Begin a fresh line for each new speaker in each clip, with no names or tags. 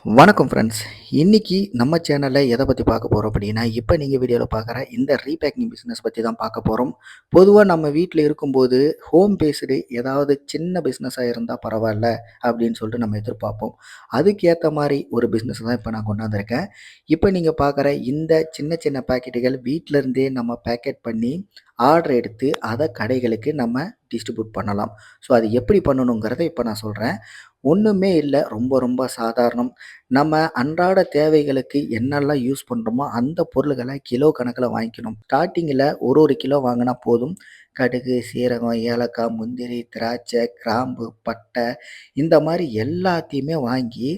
வணக்கம் ஃப்ரெண்ட்ஸ் இன்றைக்கி நம்ம சேனலில் எதை பற்றி பார்க்க போகிறோம் அப்படின்னா இப்போ நீங்கள் வீடியோவில் பார்க்குற இந்த ரீபேக்கிங் பிஸ்னஸ் பற்றி தான் பார்க்க போகிறோம் பொதுவாக நம்ம வீட்டில் இருக்கும்போது ஹோம் பேஸ்டு ஏதாவது சின்ன பிஸ்னஸாக இருந்தால் பரவாயில்ல அப்படின்னு சொல்லிட்டு நம்ம எதிர்பார்ப்போம். அதுக்கேற்ற மாதிரி ஒரு பிஸ்னஸ் தான் இப்போ நான் கொண்டாந்துருக்கேன். இப்போ நீங்கள் பார்க்குற இந்த சின்ன சின்ன பாக்கெட்டுகள் வீட்டிலேருந்தே நம்ம பேக்கெட் பண்ணி ஆர்டர் எடுத்து அதை கடைகளுக்கு நம்ம டிஸ்ட்ரிபியூட் பண்ணலாம். ஸோ அது எப்படி பண்ணணுங்கிறத இப்போ நான் சொல்கிறேன் ஒன்றுமே இல்லை. ரொம்ப ரொம்ப சாதாரணம். நம்ம அன்றாட தேவைகளுக்கு என்னெல்லாம் யூஸ் பண்ணுறோமோ அந்த பொருள்களை கிலோ கணக்கில் வாங்கிக்கணும். ஸ்டார்டிங்கில் ஒரு ஒரு கிலோ வாங்கினா போதும். கடுகு சீரகம் ஏலக்காய் முந்திரி திராட்சை கிராம்பு பட்டை இந்த மாதிரி எல்லாத்தையுமே வாங்கி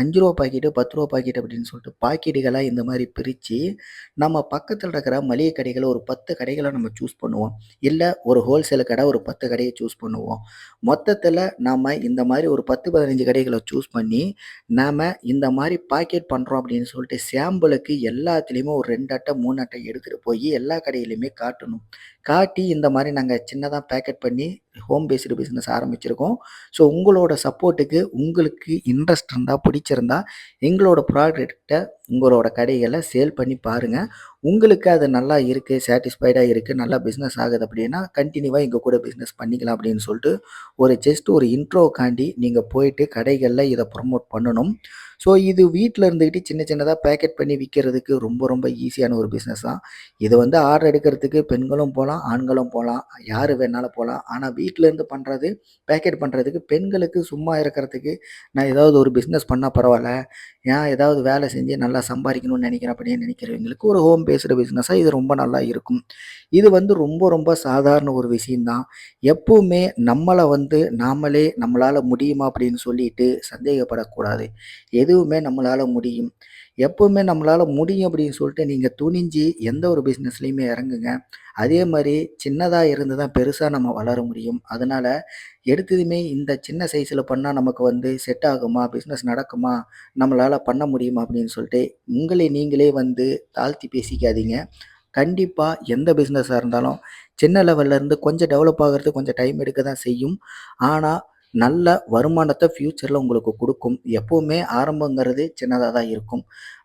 அஞ்சு ரூபா பாக்கெட்டு பத்து ரூபா பாக்கெட் அப்படின்னு சொல்லிட்டு பாக்கெட்டுகளாக இந்த மாதிரி பிரித்து நம்ம பக்கத்தில் இருக்கிற மளிகை கடைகளை ஒரு பத்து கடைகளை நம்ம சூஸ் பண்ணுவோம். இல்லை ஒரு ஹோல்சேல் கடை ஒரு பத்து கடையை சூஸ் பண்ணுவோம். மொத்தத்தில் நாம் இந்த மாதிரி ஒரு பத்து பதினஞ்சு கடைகளை சூஸ் பண்ணி நாம் இந்த இந்த மாதிரி பாக்கெட் பண்ணுறோம் அப்படின்னு சொல்லிட்டு சாம்பிளுக்கு எல்லாத்துலேயுமே ஒரு ரெண்டு அட்டை மூணு அட்டை எடுத்துகிட்டு போய் எல்லா கடையிலையுமே காட்டணும். காட்டி இந்த மாதிரி நாங்கள் சின்னதாக பேக்கெட் பண்ணி ஹோம் பேஸ்டு பிஸ்னஸ் ஆரம்பிச்சிருக்கோம். ஸோ உங்களோட சப்போர்ட்டுக்கு உங்களுக்கு இன்ட்ரெஸ்ட் இருந்தால் பிடிச்சிருந்தா எங்களோட ப்ராடக்ட்டை உங்களோட கடைகளை சேல் பண்ணி பாருங்கள் உங்களுக்கு அது நல்லா இருக்குது சாட்டிஸ்ஃபைடாக இருக்குது நல்லா பிஸ்னஸ் ஆகுது அப்படின்னா கண்டினியூவாக எங்கள் கூட பிஸ்னஸ் பண்ணிக்கலாம் அப்படின்னு சொல்லிட்டு ஒரு ஜஸ்ட் ஒரு இன்ட்ரோக்காண்டி நீங்கள் போயிட்டு கடைகளில் இதை ப்ரொமோட் பண்ணணும். ஸோ இது வீட்டில் இருந்துக்கிட்டு சின்ன சின்னதாக பேக்கெட் பண்ணி விற்கிறதுக்கு ரொம்ப ரொம்ப ஈஸியான ஒரு பிஸ்னஸ் தான். இது வந்து ஆர்டர் எடுக்கிறதுக்கு பெண்களும் போகலாம் ஆண்களும் போகலாம் யார் வேணாலும் போகலாம் ஆனால் வீட்டிலேருந்து பண்ணுறது பேக்கெட் பண்ணுறதுக்கு பெண்களுக்கு சும்மா இருக்கிறதுக்கு நான் ஏதாவது ஒரு பிஸ்னஸ் பண்ணால் பரவாயில்ல. ஏன் ஏதாவது வேலை செஞ்சு நல்லா சம்பாதிக்கணும்னு நினைக்கிறேன் அப்படின்னு நினைக்கிறவங்களுக்கு ஒரு ஹோம் பேஸ்டு பிஸ்னஸாக இது ரொம்ப நல்லா இருக்கும். இது வந்து ரொம்ப ரொம்ப சாதாரண ஒரு விஷயந்தான் எப்பவுமே நம்மளை வந்து நாமளே நம்மளால் முடியுமா அப்படின்னு சொல்லிட்டு சந்தேகப்படக்கூடாது. எதுவுமே நம்மளால் முடியும். எப்போவுமே நம்மளால் முடியும் அப்படின்னு சொல்லிட்டு நீங்கள் துணிஞ்சு எந்த ஒரு பிஸ்னஸ்லேயுமே இறங்குங்க. அதே மாதிரி மாதிரி சின்னதாக இருந்து தான் பெருசாக நம்ம வளர முடியும். அதனால் எடுத்ததுமே இந்த சின்ன சைஸில் பண்ணால் நமக்கு வந்து செட் ஆகுமா பிஸ்னஸ் நடக்குமா நம்மளால் பண்ண முடியுமா அப்படின்னு சொல்லிட்டு உங்களை நீங்களே வந்து தாழ்த்தி பேசிக்காதீங்க. கண்டிப்பாக எந்த பிஸ்னஸாக இருந்தாலும் சின்ன லெவல்லேருந்து கொஞ்சம் டெவலப் ஆகிறது கொஞ்சம் டைம் எடுக்க தான் செய்யும். ஆனால் நல்ல வருமானத்தை ஃப்யூச்சரில் உங்களுக்கு கொடுக்கும். எப்போவுமே ஆரம்பங்கிறது சின்னதாக தான் இருக்கும்.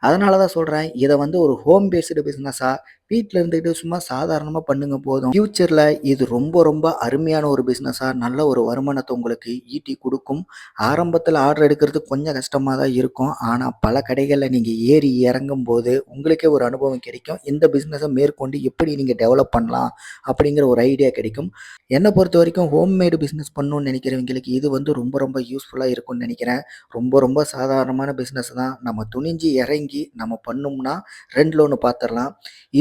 அதனால தான் சொல்கிறேன் இதை வந்து ஒரு ஹோம் பேஸ்டு பிஸ்னஸாக வீட்டில் இருந்துக்கிட்டு சும்மா சாதாரணமாக பண்ணுங்க போதும். ஃப்யூச்சரில் இது ரொம்ப ரொம்ப அருமையான ஒரு பிஸ்னஸாக நல்ல ஒரு வருமானத்தை உங்களுக்கு ஈட்டி கொடுக்கும். ஆரம்பத்தில் ஆர்டர் எடுக்கிறது கொஞ்சம் கஷ்டமாக தான் இருக்கும். ஆனால் பல கடைகளில் நீங்கள் ஏறி இறங்கும் போது உங்களுக்கே ஒரு அனுபவம் கிடைக்கும். இந்த பிஸ்னஸை மேற்கொண்டு எப்படி நீங்கள் டெவலப் பண்ணலாம் அப்படிங்கிற ஒரு ஐடியா கிடைக்கும். என்னை பொறுத்த வரைக்கும் ஹோம்மேடு பிஸ்னஸ் பண்ணணும்னு நினைக்கிறவங்களுக்கு இது வந்து ரொம்ப ரொம்ப யூஸ்ஃபுல்லாக இருக்கும்னு நினைக்கிறேன். ரொம்ப ரொம்ப சாதாரணமான பிஸ்னஸ் தான். நம்ம துணிஞ்சு இறங்கி நம்ம பண்ணோம்னா ரெண்டில் ஒன்று பார்த்துடலாம்.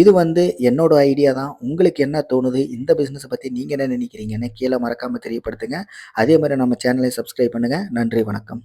இது வந்து என்னோட ஐடியா தான். உங்களுக்கு என்ன தோணுது? இந்த பிஸ்னஸை பற்றி நீங்கள் என்ன நினைக்கிறீங்கன்னு கீழே மறக்காமல் தெரியப்படுத்துங்க. அதே மாதிரி நம்ம சேனலை சப்ஸ்கிரைப் பண்ணுங்கள் நன்றி வணக்கம்.